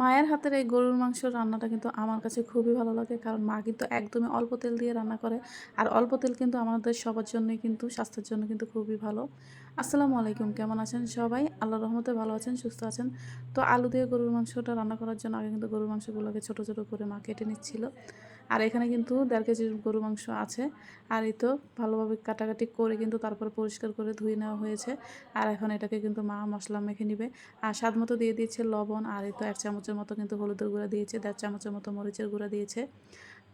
মায়ের হাতের এই গরুর মাংসের রান্নাটা কিন্তু আমার কাছে খুবই ভালো লাগে। কারণ মা কিন্তু একদমই অল্প তেল দিয়ে রান্না করে। আর অল্প তেল কিন্তু আমাদের সবার জন্যই কিন্তু, স্বাস্থ্যের জন্য কিন্তু খুবই ভালো। আসসালামু আলাইকুম, কেমন আছেন সবাই? আল্লাহ রহমতে ভালো আছেন, সুস্থ আছেন। তো আলু দিয়ে গরুর মাংসটা রান্না করার জন্য আগে কিন্তু গরুর মাংসগুলোকে ছোটো ছোটো করে মা কেটে নিচ্ছিল। আর এখানে কিন্তু দেড় কেজির গরু মাংস আছে। আর এই তো ভালোভাবে কাটাকাটি করে কিন্তু তারপরে পরিষ্কার করে ধুয়ে নেওয়া হয়েছে। আর এখন এটাকে কিন্তু মা মশলা মেখে নিবে। আর স্বাদ মতো দিয়ে দিয়েছে লবণ। আর এই তো এক চামচের মতো কিন্তু হলুদের গুঁড়া দিয়েছে, দেড় চামচের মতো মরিচের গুঁড়া দিয়েছে।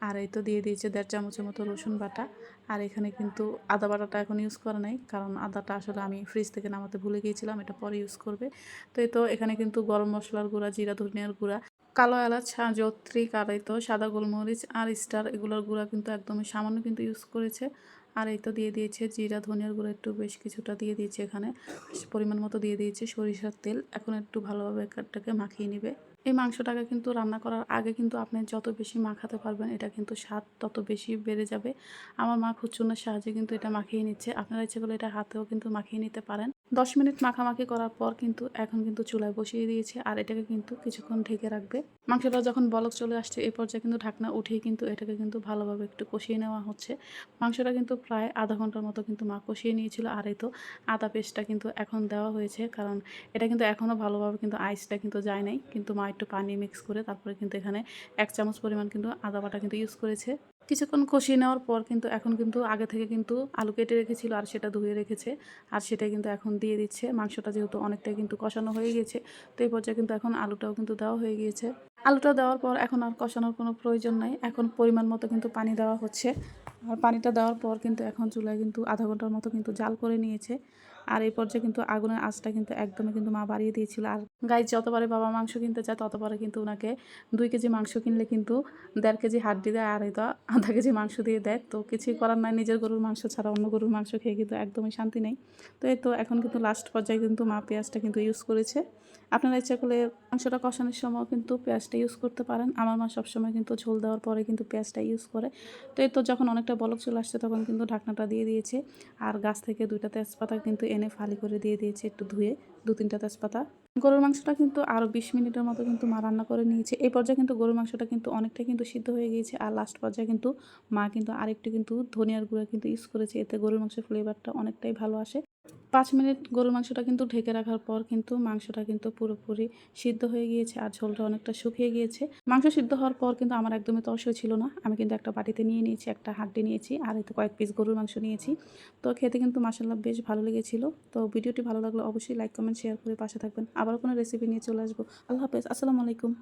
আর এই তো দিয়ে দিয়েছে দেড় চামচের মতো রসুন বাটা। আর এখানে কিন্তু আদা বাটাটা এখন ইউজ করা নাই, কারণ আদাটা আসলে আমি ফ্রিজ থেকে নামাতে ভুলে গিয়েছিলাম, এটা পরে ইউজ করবে। তো এই তো এখানে কিন্তু গরম মশলার গুঁড়া, জিরা, ধনিয়ার গুঁড়া, কালো এলাচ যত্রিক আর এই তো, সাদা গোলমরিচ আর স্টার এগুলোর গুঁড়া কিন্তু একদমই সামান্য কিন্তু ইউজ করেছে। আর এই তো দিয়ে দিয়েছে জিরা, ধনিয়ার গুঁড়ো একটু বেশ কিছুটা দিয়ে দিয়েছে এখানে পরিমাণ মতো দিয়ে দিয়েছে সরিষার তেল। এখন একটু ভালোভাবে এটাকে মাখিয়ে নিবে। এই মাংসটাকে কিন্তু রান্না করার আগে কিন্তু আপনি যত বেশি মাখাতে পারবেন, এটা কিন্তু স্বাদ তত বেশি বেড়ে যাবে। আমার মা খুচুনের সাহায্যে কিন্তু এটা মাখিয়ে নিচ্ছে। আপনারা ইচ্ছে করলে এটা হাতেও কিন্তু মাখিয়ে নিতে পারেন। দশ মিনিট মাখামাখি করার পর কিন্তু এখন কিন্তু চুলায় বসিয়ে দিয়েছে আর এটাকে কিন্তু কিছুক্ষণ ঢেকে রাখবে। মাংসটা যখন বলক চলে আসছে এই পর্যায়ে কিন্তু ঢাকনা উঠিয়ে কিন্তু এটাকে কিন্তু ভালোভাবে একটু কষিয়ে নেওয়া হচ্ছে। মাংসটা কিন্তু প্রায় আধা ঘণ্টার মতো কিন্তু মা কষিয়ে নিয়েছিল আর এই তো আদা পেস্টটা কিন্তু এখন দেওয়া হয়েছে। কারণ এটা কিন্তু এখনও ভালোভাবে কিন্তু আইসটা কিন্তু যায় নাই। কিন্তু মা একটু পানি মিক্স করে তারপরে কিন্তু এখানে এক চামচ পরিমাণ কিন্তু আদা বাটা কিন্তু ইউজ করেছে। কিছুক্ষণ কষিয়ে নেওয়ার পর কিন্তু এখন কিন্তু আগে থেকে কিন্তু আলু কেটে রেখেছিল আর সেটা ধুয়ে রেখেছে। আর সেটা কিন্তু এখন দিয়ে দিচ্ছে। মাংসটা যেহেতু অনেকটাই কিন্তু কষানো হয়ে গিয়েছে, তো এই পর্যায়ে কিন্তু এখন আলুটাও কিন্তু দেওয়া হয়ে গিয়েছে। আলুটা দেওয়ার পর এখন আর কষানোর কোনো প্রয়োজন নাই। এখন পরিমাণ মতো কিন্তু পানি দেওয়া হচ্ছে। আর পানিটা দেওয়ার পর কিন্তু এখন চুলায় কিন্তু আধা ঘণ্টার মতো কিন্তু জাল করে নিয়েছে। আর এই পর্যায়ে কিন্তু আগুনের আঁচটা কিন্তু একদমই কিন্তু মা বাড়িয়ে দিয়েছিল। আর গায়ে যতবারে বাবা মাংস কিনতে চায়, ততবারে কিন্তু ওনাকে দুই কেজি মাংস কিনলে কিন্তু দেড় কেজি হাড্ডি দেয় আর হয়তো আধা কেজি মাংস দিয়ে দেয়, তো কিছুই করার নাই। নিজের গরুর মাংস ছাড়া অন্য গরুর মাংস খেয়ে কিন্তু একদমই শান্তি নেই। তো এই তো এখন কিন্তু লাস্ট পর্যায়ে কিন্তু মা পেঁয়াজটা কিন্তু ইউজ করেছে। আপনারা ইচ্ছা করলে মাংসটা কষানোর সময় কিন্তু পেঁয়াজটা ইউজ করতে পারেন। আমার মা সবসময় কিন্তু ঝোল দেওয়ার পরে কিন্তু পেঁয়াজটা ইউজ করে। তো এই তো যখন অনেকটা বলক চলে আসছে তখন কিন্তু ঢাকনাটা দিয়ে দিয়েছে। আর গাছ থেকে দুইটা তেজপাতা কিন্তু এনে ফালি করে দিয়ে দিয়েছে একটু ধুয়ে। দু তিনটা তেজপাতা। গরুর মাংসটা কিন্তু আরও বিশ মিনিটের মতো কিন্তু মা রান্না করে নিয়েছে। এই পর্যায়ে কিন্তু গরুর মাংসটা কিন্তু অনেকটা কিন্তু সিদ্ধ হয়ে গিয়েছে। আর লাস্ট পর্যায়ে কিন্তু মা কিন্তু আরেকটু কিন্তু ধনিয়ার গুঁড়া কিন্তু ইউজ করেছে। এতে গরুর মাংসের ফ্লেভারটা অনেকটাই ভালো আসে। পাঁচ মিনিট গরুর মাংসটা কিন্তু ঢেকে রাখার পর কিন্তু মাংসটা কিন্তু পুরোপুরি সিদ্ধ হয়ে গিয়েছে আর ঝোলটা অনেকটা শুকিয়ে গিয়েছে। মাংস সিদ্ধ হওয়ার পর কিন্তু আমার একদমই তর্সই ছিল না। আমি কিন্তু একটা বাটিতে নিয়ে নিয়েছি, একটা হাড্ডি নিয়েছি আর এতে কয়েক পিস গরুর মাংস নিয়েছি। তো খেতে কিন্তু মাসাল্লাহ বেশ ভালো লেগেছিল। তো ভিডিওটি ভালো লাগলে অবশ্যই লাইক কমেন্ট শেয়ার করে পাশে থাকবেন। আবার কোনো রেসিপি নিয়ে চলে আসব। আল্লাহ হাফেজ আসসালামু আলাইকুম।